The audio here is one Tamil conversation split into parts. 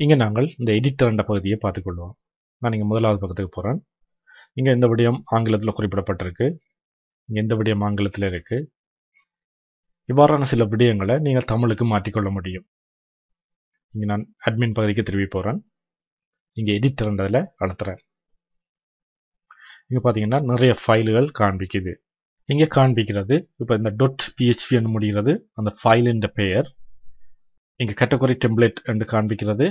இங்கே நாங்கள் இந்த எடிட்டர் என்ற பகுதியை பார்த்துக்கொள்வோம். நான் இங்கே முதலாவது பக்கத்துக்கு போகிறேன் இங்கே இந்த விடயம் ஆங்கிலத்தில் குறிப்பிடப்பட்டிருக்கு. இங்கே இந்த விடயம் ஆங்கிலத்தில் இருக்குது இவ்வாறான சில விடயங்களை நீங்கள் தமிழுக்கு மாற்றிக்கொள்ள முடியும். இங்கே நான் அட்மின் பகுதிக்கு திரும்பி போகிறேன் இங்கே எடிட்டர்ன்றதில் அழுத்துறேன். இங்கே பார்த்தீங்கன்னா நிறைய ஃபைல்கள் காண்பிக்குது. இங்கே காண்பிக்கிறது இப்போ இந்த. டொட் பிஹெச்பி என்று முடிகிறது அந்த ஃபைலின் பெயர். இங்கே கேட்டகரி டெம்ப்ளேட் என்று காண்பிக்கிறது.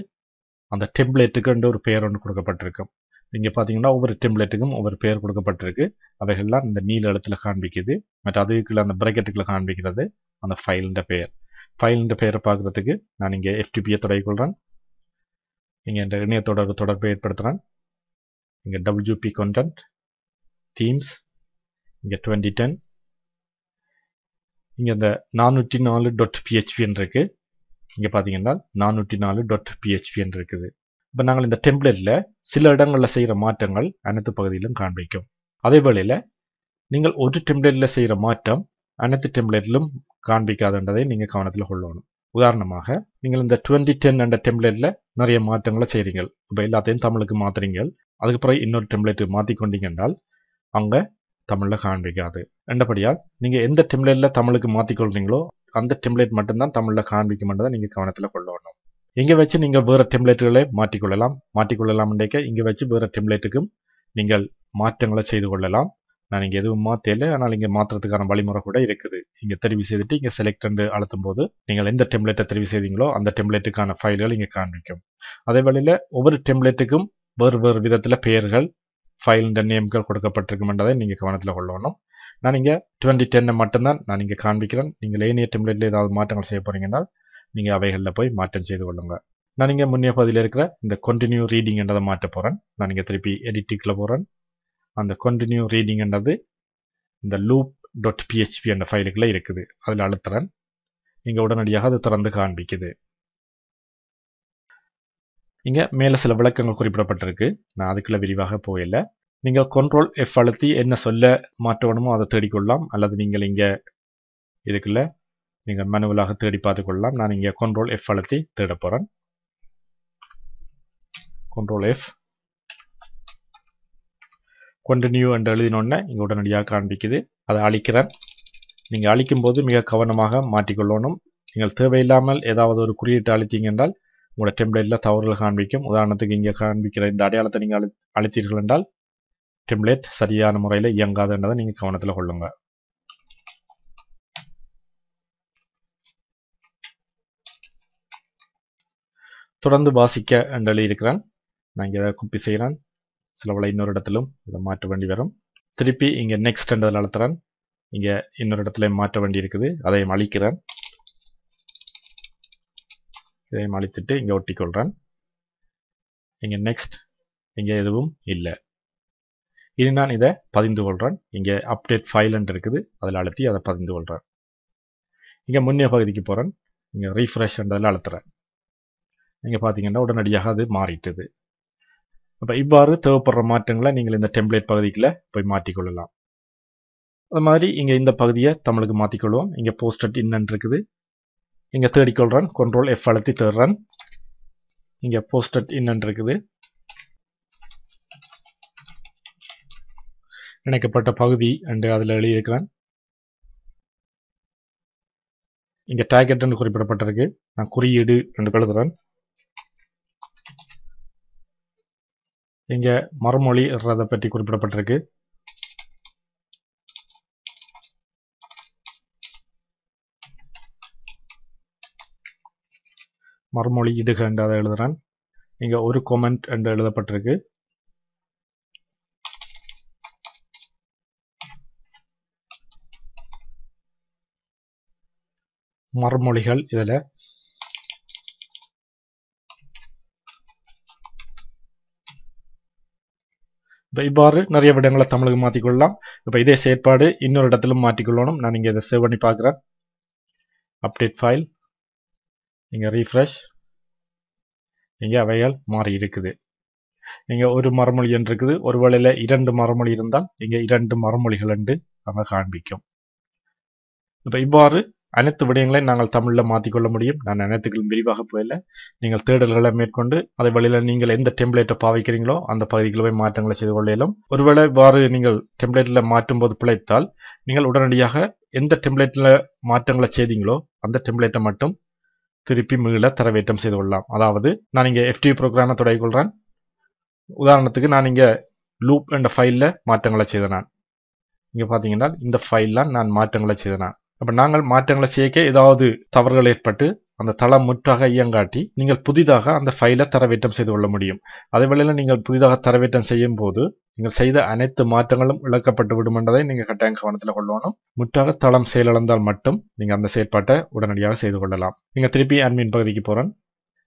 அந்த டெம்ப்ளேட்டுக்குன்ற ஒரு பெயர் ஒன்று கொடுக்கப்பட்டிருக்கும் இங்கே பார்த்தீங்கன்னா ஒவ்வொரு டெம்ப்ளேட்டுக்கும் ஒவ்வொரு பெயர் கொடுக்கப்பட்டிருக்கு. அவைகள்லாம் இந்த நீல எழுத்தில் காண்பிக்குது. மற்ற அதுக்குள்ள அந்த பிரக்கெட்டுக்குள்ள காண்பிக்கிறது அந்த ஃபைலின் பெயர். ஃபைலின் பெயரை பார்க்குறதுக்கு நான் இங்கே எஃப்டிபியை தொடங்கிக்கொள்கிறேன் இங்கே இந்த இணைய தொடர்பு தொடர்பை ஏற்படுத்துகிறேன் இங்கே டபிள்யூபி கண்டென்ட் தீம்ஸ் இங்கே டுவெண்ட்டி டென் இங்கே இந்த நானூற்றி நாலு டாட் பிஹெச்பின்னு இருக்குது இங்கே பார்த்தீங்கன்னா நானூற்றி நாலு டாட் பிஹெச்பின்னு இருக்குது இப்போ நாங்கள் இந்த டெம்ப்ளேட்டில் சில இடங்களில் செய்கிற மாற்றங்கள் அனைத்து பகுதியிலும் காண்பிக்கும். அதே வேளையில் நீங்கள் ஒரு டெம்ப்ளேட்டில் செய்கிற மாற்றம் அனைத்து டெம்ப்ளேட்டிலும் காண்பிக்காதுன்றதை நீங்கள் கவனத்தில் கொள்ளணும். உதாரணமாக நீங்கள் இந்த டுவெண்ட்டி டென் என்ற டெம்ப்ளேட்டில் நிறைய மாற்றங்களை செய்கிறீங்க இப்போ எல்லாத்தையும் தமிழுக்கு மாற்றுறீங்க அதுக்கு பிறகு இன்னொரு டெம்ப்ளேட்டு மாற்றி கொண்டீங்க என்றால் அங்கே தமிழில் காண்பிக்காது. ரெண்டபடியால் நீங்கள் எந்த டெம்ப்ளேட்டில் தமிழுக்கு மாற்றிக்கொள்கிறீங்களோ அந்த டெம்ப்ளேட் மட்டும்தான் தமிழில் காண்பிக்க காண்பிக்கும்ன்றதை நீங்கள் கவனத்தில் கொள்ளணும். இங்கே வச்சு நீங்கள் வேறு டெம்ப்ளேட்டுகளை மாற்றிக்கொள்ளலாம். மாற்றிக்கொள்ளலாம்ன்றக்க இங்கே வச்சு வேறு டெம்ப்ளேட்டுக்கும் நீங்கள் மாற்றங்களை செய்து கொள்ளலாம். நான் இங்கே எதுவும் மாற்றல. ஆனால் இங்கே மாற்றுறதுக்கான வழிமுறை கூட இருக்குது. இங்கே தெரிவு செய்துட்டு இங்கே செலக்ட் அழுத்தும் போது நீங்கள் எந்த டெம்ப்ளேட்டை தெரிவு செய்தீங்களோ அந்த டெம்ப்ளேட்டுக்கான ஃபைல்கள் இங்கே காண்பிக்கும். அதே வழியில் ஒவ்வொரு டெம்ப்ளேட்டுக்கும் வேறு வேறு விதத்தில் பெயர்கள் ஃபைல் நேம்கள் கொடுக்கப்பட்டிருக்கும் என்றதை நீங்கள் கவனத்தில் கொள்ளணும். நான் இங்கே டுவெண்ட்டி டென்னை மட்டும்தான் நான் இங்கே காண்பிக்கிறேன். நீங்கள் லேனியர் டெம்ப்ளேட்டில் ஏதாவது மாற்றங்கள் செய்ய போகிறீங்கன்னா நீங்கள் அவைகளில் போய் மாற்றம் செய்து கொள்ளுங்க நான் இங்கே முன்னே பகுதியில் இருக்கிற இந்த கண்டினியூ ரீடிங் என்றதை மாற்ற போகிறேன் நான் இங்கே திருப்பி எடிட்டிக்கில் போகிறேன் அந்த கண்டினியூ ரீடிங்ன்றது இந்த லூப் டாட் பிஹெச்பி என்ற ஃபைலுக்குள்ளே இருக்குது. அதில் அழுத்துறேன். இங்கே உடனடியாக அது திறந்து காண்பிக்குது. இங்கே மேலே சில விளக்கங்கள் குறிப்பிடப்பட்டிருக்கு. நான் அதுக்குள்ள விரிவாக போயில்லை நீங்கள் கண்ட்ரோல் எஃப் அழுத்தி என்ன சொல்ல மாற்றணுமோ அதை தேடிக்கொள்ளலாம். அல்லது நீங்கள் இங்கே இதுக்குள்ள நீங்கள் மனுவலாக தேடி பார்த்துக்கொள்ளலாம். நான் இங்கே கண்ட்ரோல் எஃப் அழுத்தி தேட போகிறேன் கண்ட்ரோல் எஃப் கண்டினியூ என்று எழுதினோடனே இங்கே உடனடியாக காண்பிக்குது. அதை அழிக்கிறேன். நீங்கள் அழிக்கும்போது மிக கவனமாக மாற்றிக்கொள்ளணும். நீங்கள் தேவையில்லாமல் ஏதாவது ஒரு குறியீட்டு அழித்தீங்க என்றால் உங்களோட டெம்ப்ளேட்டில் தவறுகள் காண்பிக்கும். உதாரணத்துக்கு இங்கே காண்பிக்கிற இந்த அடையாளத்தை நீங்கள் அழி அழித்தீர்கள் என்றால் டெம்ப்ளேட் சரியான முறையில் இயங்காதுன்றதை நீங்கள் கவனத்தில் கொள்ளுங்க. தொடர்ந்து வாசிக்க என்று இருக்கிறான். நான் இங்கே குப்பி செய்கிறேன் சிலவளை இன்னொரு இடத்திலும் இதை மாற்ற வேண்டி வரும். திருப்பி இங்கே நெக்ஸ்ட் என்றதில் அழுத்துறேன். இங்கே இன்னொரு இடத்துல மாற்ற வேண்டி இருக்குது. அதையும் அழிக்கிறேன். இதையும் அழித்துட்டு இங்கே ஒட்டிக்கொள்கிறேன் இங்கே நெக்ஸ்ட் இங்கே எதுவும் இல்லை. இனி நான் இதை பதிந்து கொள்கிறேன் இங்கே அப்டேட் ஃபைல் இருக்குது. அதில் அழுத்தி அதை பதிந்து கொள்கிறேன் இங்கே முன்னே பகுதிக்கு போகிறேன் இங்கே ரீஃப்ரெஷ் என்றதில் அழுத்துறேன். இங்கே பார்த்தீங்கன்னா உடனடியாக அது மாறிட்டுது. அப்போ இவ்வாறு தேவைப்படுற மாற்றங்களை நீங்கள் இந்த டெம்ப்ளேட் பகுதிக்குள்ளே போய் மாற்றிக்கொள்ளலாம். அது மாதிரி இங்கே இந்த பகுதியை தமிழுக்கு மாற்றிக்கொள்வோம். இங்கே போஸ்டட் இன்னன் இருக்குது. இங்கே தேடிக்கொள்கிறேன் கண்ட்ரோல் எஃப் அழுத்தி தேடுறேன். இங்கே போஸ்டட் இன்னன் இருக்குது. இணைக்கப்பட்ட பகுதி என்று அதில் எழுதியிருக்கிறேன். இங்கே டார்கெட் என்று குறிப்பிடப்பட்டிருக்கு. நான் குறியீடு என்று எழுதுகிறேன் இங்கே மறுமொழி பற்றி குறிப்பிடப்பட்டிருக்கு. மறுமொழி இடுக என்று அதை எழுதுகிறேன் இங்கே ஒரு கொமெண்ட் என்று எழுதப்பட்டிருக்கு. மறுமொழிகள் இதில். இப்போ இவ்வாறு நிறைய விடங்களை தமிழுக்கு மாற்றிக்கொள்ளலாம் இப்போ இதே செயற்பாடு இன்னொரு இடத்திலும் மாற்றிக்கொள்ளணும். நான் இங்கே இதை சேவ் பண்ணி பார்க்குறேன். அப்டேட் ஃபைல் இங்கே ரீஃப்ரெஷ் இங்கே அவைகள் மாறி இருக்குது. இங்கே ஒரு மறுமொழி என்று இருக்குது. ஒரு வேளையில் இரண்டு மறுமொழி இருந்தால் இங்கே இரண்டு மறுமொழிகள் என்று நம்ம காண்பிக்கும். இப்போ இவ்வாறு அனைத்து விடயங்களையும் நாங்கள் தமிழில் மாற்றிக்கொள்ள முடியும். நான் அனைத்துக்கும் விரிவாக போயில நீங்கள் தேடல்களை மேற்கொண்டு அதை வழியில் நீங்கள் எந்த டெம்ப்ளேட்டை பாவிக்கிறீங்களோ அந்த பகுதிகளில் போய் மாற்றங்களை செய்து கொள்ள இயலும் ஒருவேளை இவ்வாறு நீங்கள் டெம்ப்ளேட்டில் மாற்றும் போது பிழைத்தால் நீங்கள் உடனடியாக எந்த டெம்ப்ளேட்டில் மாற்றங்களை செய்தீங்களோ அந்த டெம்ப்ளேட்டை மட்டும் திருப்பி மீள தரவேற்றம் செய்து கொள்ளலாம். அதாவது நான் இங்கே எஃப்டி ப்ரோக்ராமை தொடங்கி கொள்கிறேன் உதாரணத்துக்கு நான் இங்கே லூப் என்ற ஃபைலில் மாற்றங்களை செய்தேன் இங்கே பார்த்தீங்கன்னா இந்த ஃபைல்லாம் நான் மாற்றங்களை செய்தேன் அப்போ நாங்கள் மாற்றங்களை செய்ய ஏதாவது தவறுகள் ஏற்பட்டு அந்த தளம் முற்றாக இயங்காட்டி நீங்கள் புதிதாக அந்த ஃபைலை தரவேற்றம் செய்து கொள்ள முடியும். அதே வேளையில் நீங்கள் புதிதாக தரவேற்றம் செய்யும் போது நீங்கள் செய்த அனைத்து மாற்றங்களும் இழக்கப்பட்டு விடும் என்றதை நீங்கள் கட்டாயம் கவனத்தில் கொள்ளணும். முற்றாக தளம் செயலிழந்தால் மட்டும் நீங்கள் அந்த செயற்பாட்டை உடனடியாக செய்து கொள்ளலாம். நீங்கள் திருப்பி அட்மின் பகுதிக்கு போகிறேன்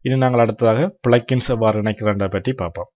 இனி நாங்கள் அடுத்ததாக பிளக்கின்ஸ் எவ்வாறு இணைக்கிறதை பற்றி பார்ப்போம்.